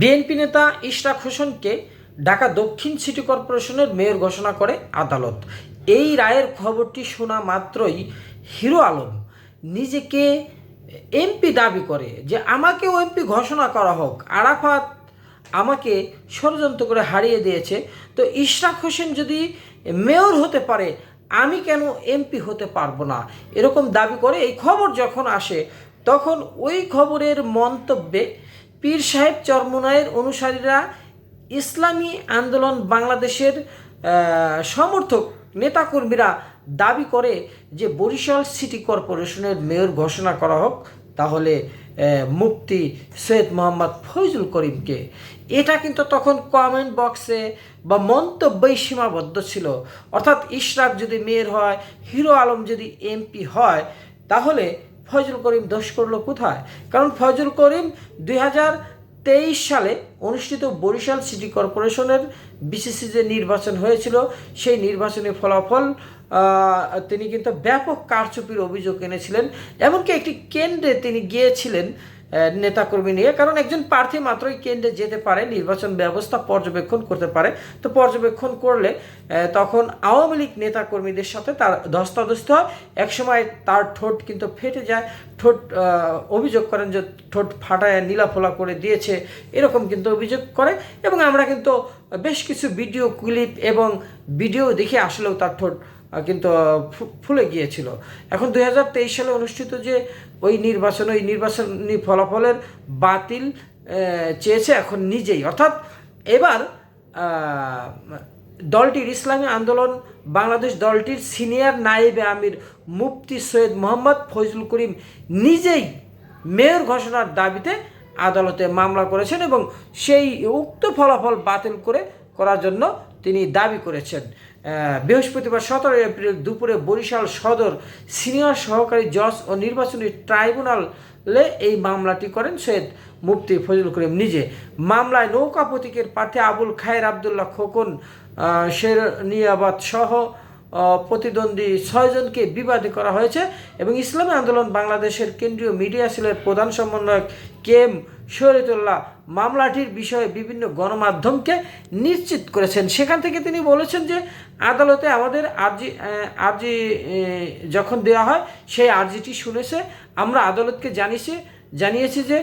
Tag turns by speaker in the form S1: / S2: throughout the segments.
S1: BNP নেতা ইশরাক হোসেনকে ঢাকা দক্ষিণ সিটি কর্পোরেশনের মেয়র ঘোষণা করে আদালত। এই রায়ের খবরটি শোনা মাত্রই হিরো আলম নিজেকে এমপি দাবি করে যে, আমাকেও এমপি ঘোষণা করা হোক। আরাফাত আমাকে ষড়যন্ত্র করে হারিয়ে দিয়েছে। তো ইশরাক হোসেন যদি মেয়র হতে পারে, আমি কেন এমপি হতে পারব না? এরকম দাবি করে এই খবর যখন আসে, তখন ওই খবরের মন্তব্যে পীর সাহেব চরমুনায়ের অনুসারীরা ইসলামী আন্দোলন বাংলাদেশের সমর্থক নেতাকর্মীরা দাবি করে যে বরিশাল সিটি কর্পোরেশনের মেয়র ঘোষণা করা হোক, তাহলে মুফতি সৈয়দ মোহাম্মদ ফৈজুল করিমকে। এটা কিন্তু তখন কমেন্ট বক্সে বা মন্তব্যই সীমাবদ্ধ ছিল। অর্থাৎ ইশরাক যদি মেয়র হয়, হিরো আলম যদি এমপি হয়, তাহলে ফজল করিম দোষ করল কোথায়? কারণ ফজল করিম দুই তেইশ সালে অনুষ্ঠিত বরিশাল সিটি কর্পোরেশনের বিসিসি যে নির্বাচন হয়েছিল। সেই নির্বাচনের ফলাফল তিনি কিন্তু ব্যাপক কারচুপির অভিযোগ এনেছিলেন। এমনকি একটি কেন্দ্রে তিনি গিয়েছিলেন নেতাকর্মী নিয়ে, কারণ একজন প্রার্থী মাত্রই কেন্দ্রে যেতে পারে, নির্বাচন ব্যবস্থা পর্যবেক্ষণ করতে পারে। তো পর্যবেক্ষণ করলে তখন আওয়ামী লীগ নেতাকর্মীদের সাথে তার ধস্তাধস্ত হয়। একসময় তার ঠোঁট কিন্তু ফেটে যায়। ঠোঁট অভিযোগ করেন যে ঠোঁট ফাটায়, নীলাফোলা করে দিয়েছে, এরকম কিন্তু অভিযোগ করে। এবং আমরা কিন্তু বেশ কিছু ভিডিও ক্লিপ এবং ভিডিও দেখে আসলেও তার ঠোঁট কিন্তু ফুলে গিয়েছিল। এখন দুই হাজার তেইশ সালে অনুষ্ঠিত যে ওই নির্বাচন, ওই নির্বাচনী ফলাফলের বাতিল চেয়েছে এখন নিজেই। অর্থাৎ এবার দলটির ইসলামী আন্দোলন, বাংলাদেশ দলটির সিনিয়র নায়েবে আমির মুফতি সৈয়দ মোহাম্মদ ফজলুল করিম নিজেই মেয়র ঘোষণার দাবিতে আদালতে মামলা করেছেন এবং সেই উক্ত ফলাফল বাতিল করে, করার জন্য তিনি দাবি করেছেন। বৃহস্পতিবার সতেরো এপ্রিল দুপুরে বরিশাল সদর সিনিয়র সহকারী জজ ও নির্বাচনী ট্রাইব্যুনালে এই মামলাটি করেন সৈয়দ মুফতি ফজল করিম নিজে। মামলায় নৌকা প্রতীকের প্রার্থী আবুল খায়ের আবদুল্লাহ খোকন আহ, শের নিয়াবাদ সহ প্রতিদ্বন্দ্বী ছয়জনকে বিবাদী করা হয়েছে এবং ইসলামী আন্দোলন বাংলাদেশের কেন্দ্রীয় মিডিয়া সেলের প্রধান সমন্বয়ক কে এম শরীয়তুল্লাহ মামলাটির বিষয়ে বিভিন্ন গণমাধ্যমকে নিশ্চিত করেছেন। সেখান থেকে তিনি বলেছেন যে, আদালতে আমাদের আর্জি আর্জি যখন দেওয়া হয়, সেই আর্জিটি শুনেছে। আমরা আদালতকে জানিয়েছি জানিয়েছি যে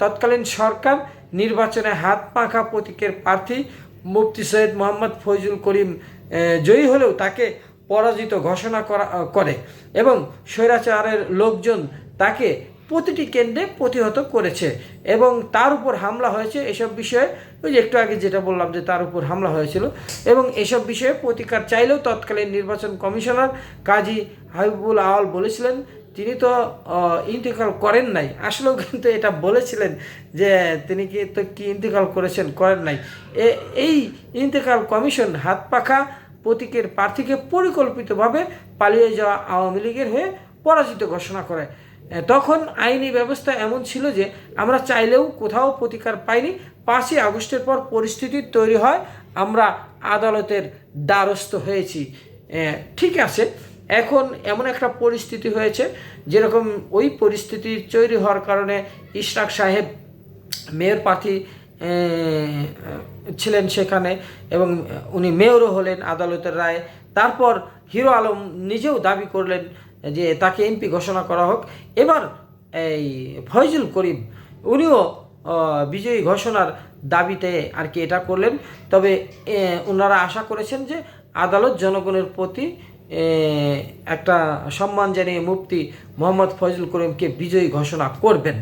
S1: তৎকালীন সরকার নির্বাচনে হাত পাখা প্রতীকের প্রার্থী মুফতি সৈয়দ মোহাম্মদ ফৈজুল করিম জয়ী হলেও তাকে পরাজিত ঘোষণা করা, করে এবং স্বৈরাচারের লোকজন তাকে প্রতিটি কেন্দ্রে প্রতিহত করেছে এবং তার উপর হামলা হয়েছে এসব বিষয়ে, ওই যে একটু আগে যেটা বললাম যে তার উপর হামলা হয়েছিল, এবং এসব বিষয়ে প্রতিকার চাইলেও তৎকালীন নির্বাচন কমিশনার কাজী হাবিবুল আওয়াল বলেছিলেন, তিনি তো ইন্তেকাল করেন নাই। আসলেও কিন্তু এটা বলেছিলেন যে তিনি কি, তো কি ইন্তেকাল করেছেন, করেন নাই। এই ইন্তেকাল কমিশন হাত পাখা প্রতীকের প্রার্থীকে পরিকল্পিতভাবে পালিয়ে যাওয়া আওয়ামী লীগের হয়ে পরাজিত ঘোষণা করে। তখন আইনি ব্যবস্থা এমন ছিল যে আমরা চাইলেও কোথাও প্রতিকার পাইনি। পাঁচই আগস্টের পর পরিস্থিতি তৈরি হয়। আমরা আদালতের দ্বারস্থ হয়েছি। ঠিক আছে। এখন এমন একটা পরিস্থিতি হয়েছে, যেরকম ওই পরিস্থিতি তৈরি হওয়ার কারণে ইশরাক সাহেব, মেয়র প্রার্থী ছিলেন সেখানে এবং উনি মেয়রও হলেন আদালতের রায়ে। তারপর হিরো আলম নিজেও দাবি করলেন যে তাকে এমপি ঘোষণা করা হোক। এবার এই ফয়জুল করিম, উনিও বিজয়ী ঘোষণার দাবিতে আর কি এটা করলেন। তবে ওনারা আশা করেছেন যে আদালত জনগণের প্রতি একটা সম্মান জানিয়ে মুফতি মোহাম্মদ ফয়জুল করিমকে বিজয়ী ঘোষণা করবেন।